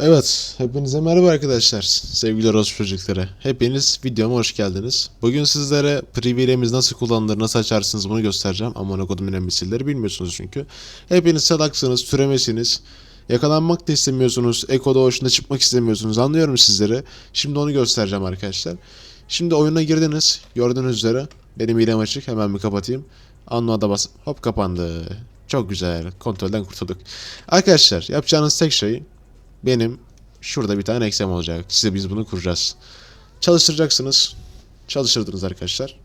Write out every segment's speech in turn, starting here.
Evet, hepinize merhaba arkadaşlar, sevgili orospu çocukları. Hepiniz videoma hoş geldiniz. Bugün sizlere privileğimiz nasıl kullanılır, nasıl açarsınız bunu göstereceğim. Aman kodumun embesilleri bilmiyorsunuz çünkü. Hepiniz salaksınız, türemesiniz. Yakalanmak da istemiyorsunuz, ekoda hoşuna çıkmak istemiyorsunuz. Anlıyorum sizleri. Şimdi onu göstereceğim arkadaşlar. Şimdi oyuna girdiniz, gördüğünüz üzere. Benim hilem açık, hemen bir kapatayım. Anlığa bas, hop kapandı. Çok güzel, kontrolden kurtulduk. Arkadaşlar, yapacağınız tek şey benim şurada bir tane eksem olacak. Size biz bunu kuracağız. Çalıştıracaksınız. Çalıştırdınız arkadaşlar.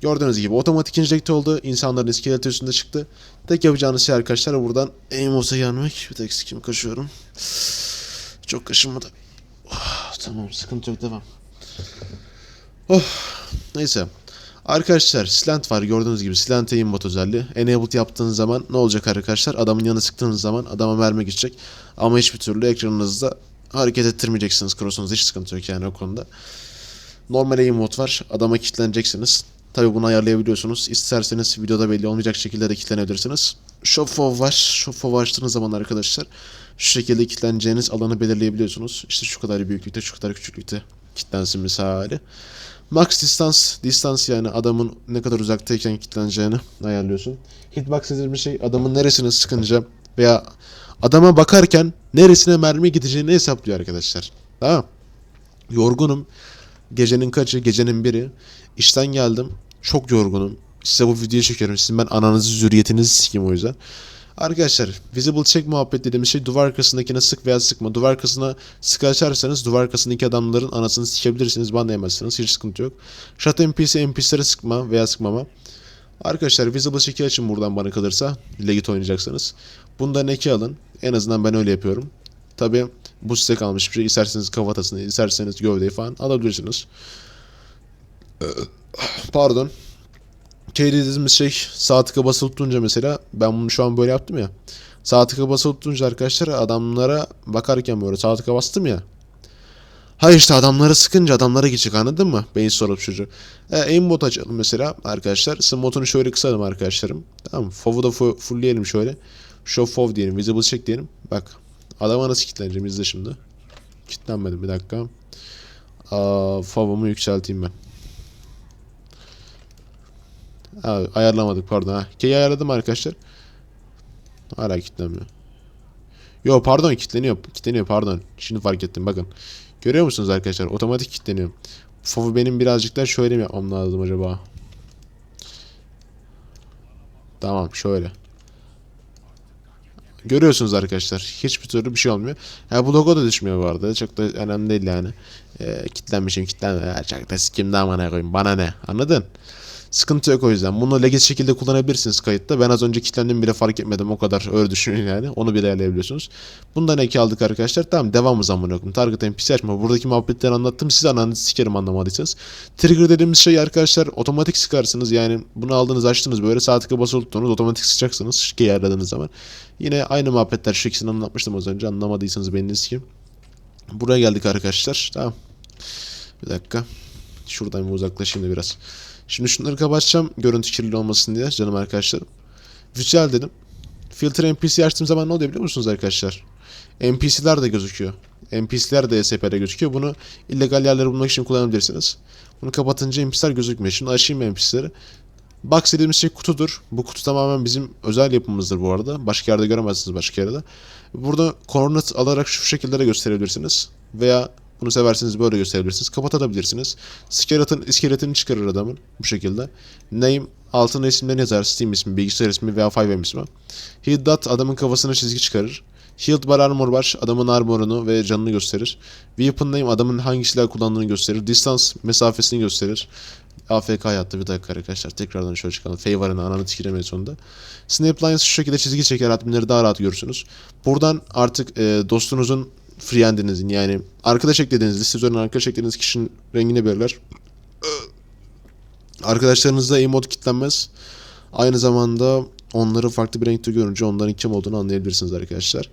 Gördüğünüz gibi otomatik injekte oldu. İnsanların iskeleti üstünde çıktı. Tek yapacağınız şey arkadaşlar buradan Amos'a gelmek. Bir tek sikim kaşıyorum. Çok kaşınmadı. Oh, tamam sıkıntı yok devam. Oh, neyse. Arkadaşlar slant var gördüğünüz gibi slant aimbot özelliği. Enabled yaptığınız zaman ne olacak arkadaşlar? Adamın yanına sıktığınız zaman adama mermi gidecek. Ama hiçbir türlü ekranınızda hareket ettirmeyeceksiniz cross'unuzda hiç sıkıntı yok yani o konuda. Normal aimbot var. Adama kilitleneceksiniz. Tabi bunu ayarlayabiliyorsunuz. İsterseniz videoda belli olmayacak şekilde de kilitlenebilirsiniz. Shopfov var. Shopfov açtığınız zaman arkadaşlar şu şekilde kilitleneceğiniz alanı belirleyebiliyorsunuz. İşte şu kadar büyüklükte, şu kadar küçüklükte kilitlensin misali. Max distans, distans yani adamın ne kadar uzaktayken kilitleneceğini ayarlıyorsun. Hitbox dediğim şey adamın neresine sıkınca veya adama bakarken neresine mermi gideceğini hesaplıyor arkadaşlar. Tamam. Yorgunum. Gecenin kaçı? Gecenin biri. İşten geldim. Çok yorgunum. Size bu videoyu çekiyorum. Sizin ben ananızı zürriyetinizi sikeyim o yüzden. Arkadaşlar visible check muhabbet dediğimiz şey duvar arkasındakine sık veya sıkma. Duvar arkasına sık açarsanız duvar arkasındaki adamların anasını sikebilirsiniz. Banlayamazsınız. Hiç sıkıntı yok. Shot NPC NPC'lere sıkma veya sıkmama. Arkadaşlar visible check'i açın buradan bana kalırsa. Legit oynayacaksanız. Bundan eki alın. En azından ben öyle yapıyorum. Tabi bu size kalmış bir şey. İsterseniz kafatasını, isterseniz gövdeyi falan alabilirsiniz. Pardon. K dediğimiz şey sağ tıka basılı tutunca mesela ben bunu şu an böyle yaptım ya. Sağ tıka basılı tutunca arkadaşlar adamlara bakarken böyle sağ tıka bastım ya. Ha işte adamlara sıkınca adamlara geçecek anladın mı? Beyin sorup çocuğu. E, aimbot açalım mesela arkadaşlar. Smotunu şöyle kısalım arkadaşlarım. Tamam Fov'u da fu- fullleyelim şöyle. Show Fov diyelim. Visible check diyelim. Bak. Adama nasıl kilitleneceğim izle şimdi. Kilitlenmedim bir dakika. Aa, Fov'umu yükselteyim ben. Ayarlamadık pardon ha. K'yi ayarladım arkadaşlar. Hala kilitlenmiyor. Yo pardon kilitleniyor. Kilitleniyor pardon. Şimdi fark ettim bakın. Görüyor musunuz arkadaşlar? Otomatik kilitleniyor. Fovu benim birazcık da şöyle mi yapmam lazım acaba? Tamam şöyle. Görüyorsunuz arkadaşlar. Hiçbir türlü bir şey olmuyor. Ha bu logo da düşmüyor bu arada. Çok da önemli değil yani. Ee, kitlenmişim kitlenme. Ya, çok da sikimde amına koyayım. Bana ne? Anladın? Sıkıntı yok o yüzden. Bunu legit şekilde kullanabilirsiniz kayıtta. Ben az önce kilitlendim bile fark etmedim. O kadar öyle düşünün yani. Onu bile ayarlayabiliyorsunuz. Bundan eki aldık arkadaşlar. Tamam devam zaman yok. Target NPC açma. Buradaki muhabbetleri anlattım. Size ananızı sikerim anlamadıysanız. Trigger dediğimiz şey arkadaşlar otomatik sıkarsınız. Yani bunu aldınız açtınız böyle sağ tıka basılı tuttunuz. Otomatik sıkacaksınız. Şikeyi ayarladığınız zaman. Yine aynı muhabbetler şu ikisini anlatmıştım az önce. Anlamadıysanız beyniniz sikeyim. Buraya geldik arkadaşlar. Tamam. Bir dakika. Şuradan bir uzaklaşayım da biraz. Şimdi şunları kapatacağım görüntü kirli olmasın diye canım arkadaşlarım. Visual dedim. Filtre NPC açtığım zaman ne oluyor biliyor musunuz arkadaşlar? NPC'ler de gözüküyor. NPC'ler de SP'de gözüküyor. Bunu illegal yerleri bulmak için kullanabilirsiniz. Bunu kapatınca NPC'ler gözükmüyor. Şimdi açayım NPC'leri. Box dediğimiz şey kutudur. Bu kutu tamamen bizim özel yapımızdır bu arada. Başka yerde göremezsiniz başka yerde. Burada coordinate alarak şu şekillere gösterebilirsiniz. Veya bunu severseniz böyle gösterebilirsiniz. Kapatabilirsiniz. Skeleton iskeletini çıkarır adamın bu şekilde. Name altına isimlerini yazar. Steam ismi, bilgisayar ismi veya 5M ismi. Heal dot adamın kafasına çizgi çıkarır. Healed bar armor var. Adamın armorunu ve canını gösterir. Weapon name adamın hangi silah kullandığını gösterir. Distance mesafesini gösterir. AFK yattı bir dakika arkadaşlar. Tekrardan şöyle çıkalım. Favor'ın ananı tikiremeyi sonunda. Snap lines şu şekilde çizgi çeker. Adminleri daha rahat görürsünüz. Buradan artık e, dostunuzun friendinizin yani arkadaş eklediğiniz liste üzerinden arkadaş eklediğiniz kişinin rengini belirler. Arkadaşlarınızda emote kitlenmez. Aynı zamanda onları farklı bir renkte görünce onların kim olduğunu anlayabilirsiniz arkadaşlar.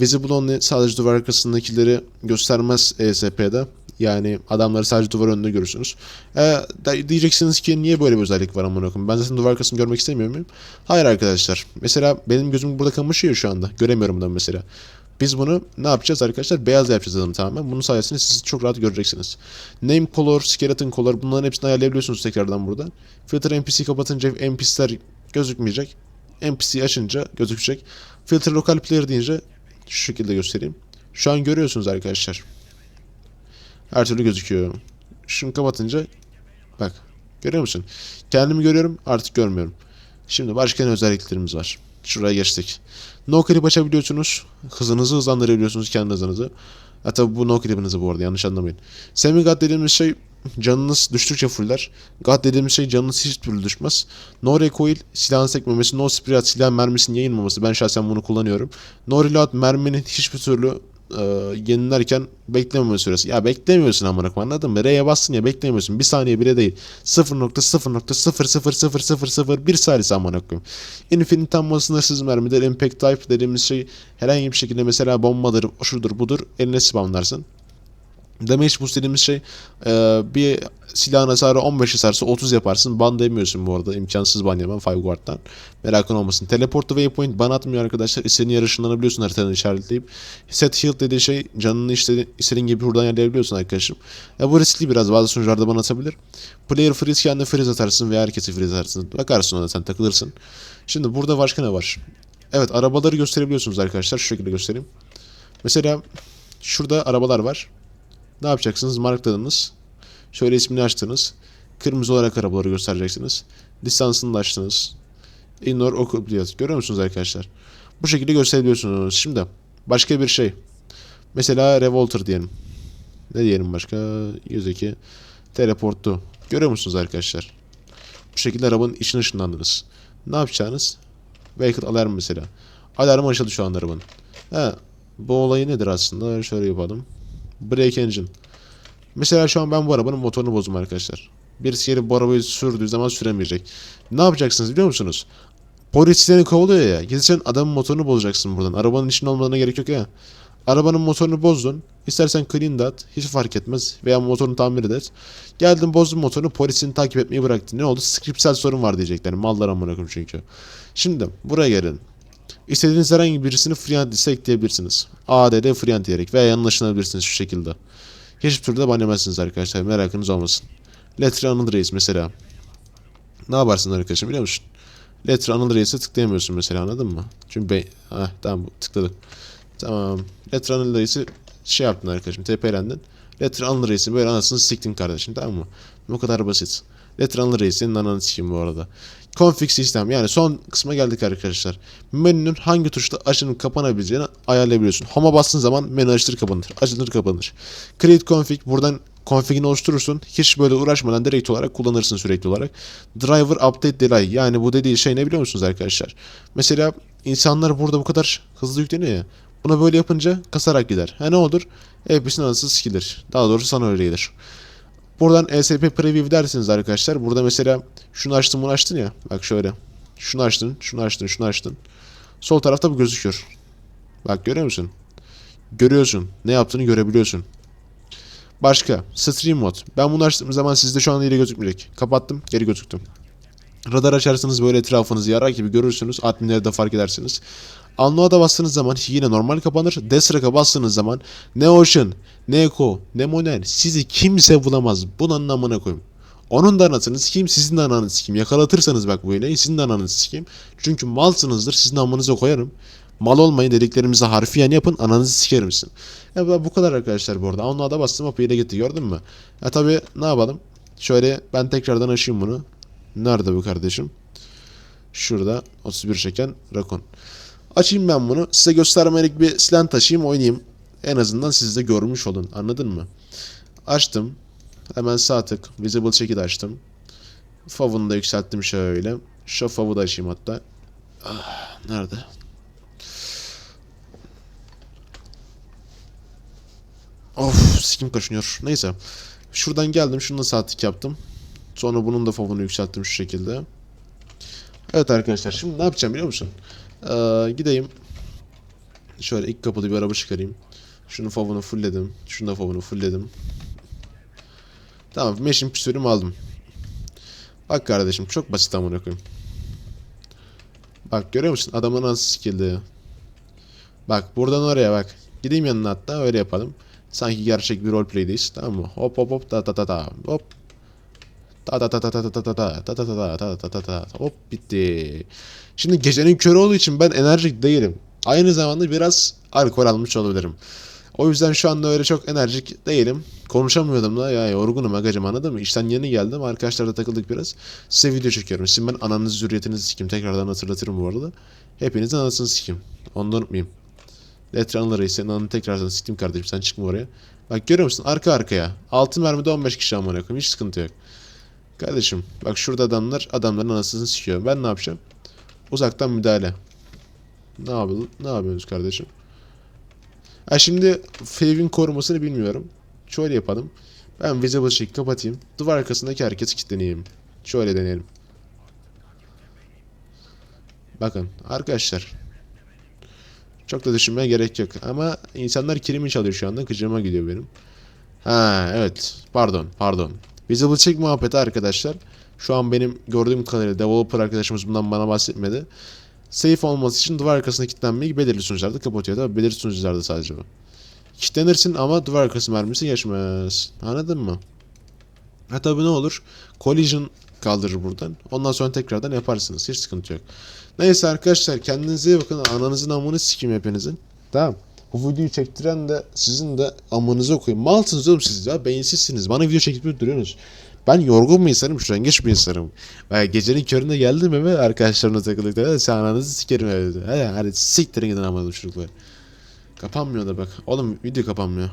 Visible only sadece duvar arkasındakileri göstermez ESP'de. Yani adamları sadece duvar önünde görürsünüz. E, da- diyeceksiniz ki niye böyle bir özellik var amına koyayım? Ben zaten duvar arkasını görmek istemiyor muyum? Hayır arkadaşlar. Mesela benim gözüm burada kamaşıyor şu anda. Göremiyorum da mesela. Biz bunu ne yapacağız arkadaşlar? Beyaz yapacağız adamı tamamen. Bunun sayesinde siz çok rahat göreceksiniz. Name color, skeleton color bunların hepsini ayarlayabiliyorsunuz tekrardan buradan. Filter NPC kapatınca NPC'ler gözükmeyecek. NPC açınca gözükecek. Filter local player deyince şu şekilde göstereyim. Şu an görüyorsunuz arkadaşlar. Her türlü gözüküyor. Şunu kapatınca bak görüyor musun? Kendimi görüyorum artık görmüyorum. Şimdi başka ne özelliklerimiz var. Şuraya geçtik. No clip açabiliyorsunuz. Hızınızı hızlandırabiliyorsunuz kendi hızınızı. Ha bu no clip'inizi bu arada yanlış anlamayın. Semi God dediğimiz şey canınız düştükçe fuller. God dediğimiz şey canınız hiç türlü düşmez. No recoil silahın sekmemesi, no spirit silah mermisinin yayılmaması. Ben şahsen bunu kullanıyorum. No reload merminin hiçbir türlü e, yenilerken beklememe süresi. Ya beklemiyorsun amına koyayım anladın mı? R'ye bastın ya beklemiyorsun. Bir saniye bile değil. 0.0.00001 salise amına koyayım. Infinite tam sınırsız mermidir. Impact type dediğimiz şey herhangi bir şekilde mesela bombadır, şudur budur eline spamlarsın. Damage boost dediğimiz şey e, bir silahın hasarı 15 hasarsa 30 yaparsın. Ban demiyorsun bu arada. imkansız ban yemem Five Guard'dan. Merakın olmasın. Teleport waypoint ban atmıyor arkadaşlar. İstediğin yere ışınlanabiliyorsun haritadan işaretleyip. Set heal dediği şey canını işte istediğin gibi buradan yerleyebiliyorsun arkadaşım. Ya bu riskli biraz. Bazı sunucularda ban atabilir. Player freeze kendine freeze atarsın veya herkesi freeze atarsın. Bakarsın ona sen takılırsın. Şimdi burada başka ne var? Evet arabaları gösterebiliyorsunuz arkadaşlar. Şu şekilde göstereyim. Mesela şurada arabalar var. Ne yapacaksınız? Markladınız. Şöyle ismini açtınız. Kırmızı olarak arabaları göstereceksiniz. Distansını da açtınız. Ignore occupation. Görüyor musunuz arkadaşlar? Bu şekilde gösterebiliyorsunuz. Şimdi başka bir şey. Mesela Revolter diyelim. Ne diyelim başka? 102. Teleporttu. Görüyor musunuz arkadaşlar? Bu şekilde arabanın içine ışınlandınız. Ne yapacağınız? Vehicle alarm mesela. Alarm açıldı şu an arabanın. He, bu olayı nedir aslında? Şöyle yapalım. Brake engine. Mesela şu an ben bu arabanın motorunu bozdum arkadaşlar. Birisi gelip bu arabayı sürdüğü zaman süremeyecek. Ne yapacaksınız biliyor musunuz? Polis seni kovalıyor ya. Gideceksin adamın motorunu bozacaksın buradan. Arabanın içinde olmadığına gerek yok ya. Arabanın motorunu bozdun. İstersen clean at. Hiç fark etmez. Veya motorunu tamir et. Geldin bozdun motorunu. Polisin takip etmeyi bıraktın. Ne oldu? Scriptsel sorun var diyecekler. Mallar amına çünkü. Şimdi buraya gelin. İstediğiniz herhangi birisini freehand liste ekleyebilirsiniz. ADD freehand diyerek veya yanlışlanabilirsiniz şu şekilde. Hiçbir türlü de ban yemezsiniz arkadaşlar. Merakınız olmasın. Letter Anıl Reis mesela. Ne yaparsın arkadaşım biliyor musun? Letter Anıl Reis'e tıklayamıyorsun mesela anladın mı? Çünkü be... Heh, tamam tıkladık. Tamam. Letter Anıl Reis'i şey yaptın arkadaşım. TP'lendin. Letter Anıl Reis'in böyle anasını siktin kardeşim tamam mı? Bu kadar basit. Letter Anıl Reis'in ananı sikeyim bu arada. Config sistem yani son kısma geldik arkadaşlar. Menünün hangi tuşla açılıp kapanabileceğini ayarlayabiliyorsun. Home'a bastığın zaman menü açılır kapanır. Açılır kapanır. Create config buradan config'ini oluşturursun. Hiç böyle uğraşmadan direkt olarak kullanırsın sürekli olarak. Driver update delay yani bu dediği şey ne biliyor musunuz arkadaşlar? Mesela insanlar burada bu kadar hızlı yükleniyor ya. Buna böyle yapınca kasarak gider. Ha ne olur? Hepsinin anası sikilir. Daha doğrusu sana öyle gelir. Buradan ESP Preview dersiniz arkadaşlar. Burada mesela şunu açtın bunu açtın ya. Bak şöyle. Şunu açtın, şunu açtın, şunu açtın. Sol tarafta bu gözüküyor. Bak görüyor musun? Görüyorsun. Ne yaptığını görebiliyorsun. Başka. Stream Mode. Ben bunu açtığım zaman sizde şu an yine gözükmeyecek. Kapattım, geri gözüktüm. Radar açarsanız böyle etrafınızı yarar gibi görürsünüz. Adminleri de fark edersiniz. Unload'a bastığınız zaman yine normal kapanır. Desrek'a bastığınız zaman ne Ocean, ne Echo, ne Monel sizi kimse bulamaz. Bunun amına koyayım. Onun da anasını sikeyim, sizin de ananızı sikeyim. Yakalatırsanız bak bu iğneyi, sizin de ananızı sikeyim. Çünkü malsınızdır, sizin amınıza koyarım. Mal olmayın dediklerimizi harfiyen yapın, ananızı sikerim sizin. Ya bu kadar arkadaşlar bu arada. Unload'a bastım, hop yine gitti gördün mü? Ya tabi ne yapalım? Şöyle ben tekrardan açayım bunu. Nerede bu kardeşim? Şurada 31 çeken rakon. Açayım ben bunu. Size göstermelik bir silah taşıyayım oynayayım. En azından siz de görmüş olun. Anladın mı? Açtım. Hemen sağ tık. Visible check'i açtım. Fav'unu da yükselttim şöyle. Şu fav'u da açayım hatta. Ah, nerede? Of sikim kaşınıyor. Neyse. Şuradan geldim. Şunu da sağ tık yaptım. Sonra bunun da fav'unu yükselttim şu şekilde. Evet arkadaşlar şimdi ne yapacağım biliyor musun? Ee, gideyim. Şöyle ilk kapıda bir araba çıkarayım. Şunun favunu fullledim. Şunu da favunu fullledim. Tamam meşin pistolümü aldım. Bak kardeşim çok basit amına koyayım. Bak görüyor musun adamın nasıl sikildi. Bak buradan oraya bak. Gideyim yanına hatta öyle yapalım. Sanki gerçek bir roleplay'deyiz tamam mı? Hop hop hop ta ta ta ta hop. Ta ta ta ta ta ta ta ta ta ta ta ta ta ta ta ta hop bitti. Şimdi gecenin körü olduğu için ben enerjik değilim. Aynı zamanda biraz alkol almış olabilirim. O yüzden şu anda öyle çok enerjik değilim. Konuşamıyordum da ya yorgunum agacım anladın mı? İşten yeni geldim arkadaşlarla takıldık biraz. Size video çekiyorum. Sizin ben ananızı zürriyetinizi sikeyim. Tekrardan hatırlatırım bu arada. Hepinizin anasını sikeyim. Onu da unutmayayım. Letranlı reis senin anını tekrardan siktim kardeşim sen çıkma oraya. Bak görüyor musun arka arkaya. Altın mermide 15 kişi amına koyayım hiç sıkıntı yok. Kardeşim bak şurada adamlar adamların anasını sikiyor. Ben ne yapacağım? Uzaktan müdahale. Ne yapalım? Ne yapıyorsunuz kardeşim? Ha şimdi Fave'in korumasını bilmiyorum. Şöyle yapalım. Ben visible check kapatayım. Duvar arkasındaki herkesi kilitleneyim. Şöyle deneyelim. Bakın arkadaşlar. Çok da düşünmeye gerek yok. Ama insanlar kilimi çalıyor şu anda. Kıcıma gidiyor benim. Ha evet. Pardon pardon. Visible check muhabbeti arkadaşlar. Şu an benim gördüğüm kadarıyla developer arkadaşımız bundan bana bahsetmedi. Safe olması için duvar arkasına kilitlenmeyi belirli sunucularda kapatıyor. Tabii belirli sunucularda sadece bu. Kilitlenirsin ama duvar arkası mermisi geçmez. Anladın mı? Ha tabii ne olur? Collision kaldırır buradan. Ondan sonra tekrardan yaparsınız. Hiç sıkıntı yok. Neyse arkadaşlar kendinize iyi bakın. Ananızın amını sikeyim hepinizin. Tamam. Bu videoyu çektiren de sizin de amınıza koyun. Malsınız oğlum siz ya. Beyinsizsiniz. Bana video çekip duruyorsunuz. Ben yorgun bir insanım. Şu an geç bir insanım. Ben gecenin köründe geldim eve arkadaşlarımla takıldık. Dedi, Sen ananızı sikerim evde. Hadi, hadi siktirin gidin amına çocuklar. Kapanmıyor da bak. Oğlum video kapanmıyor.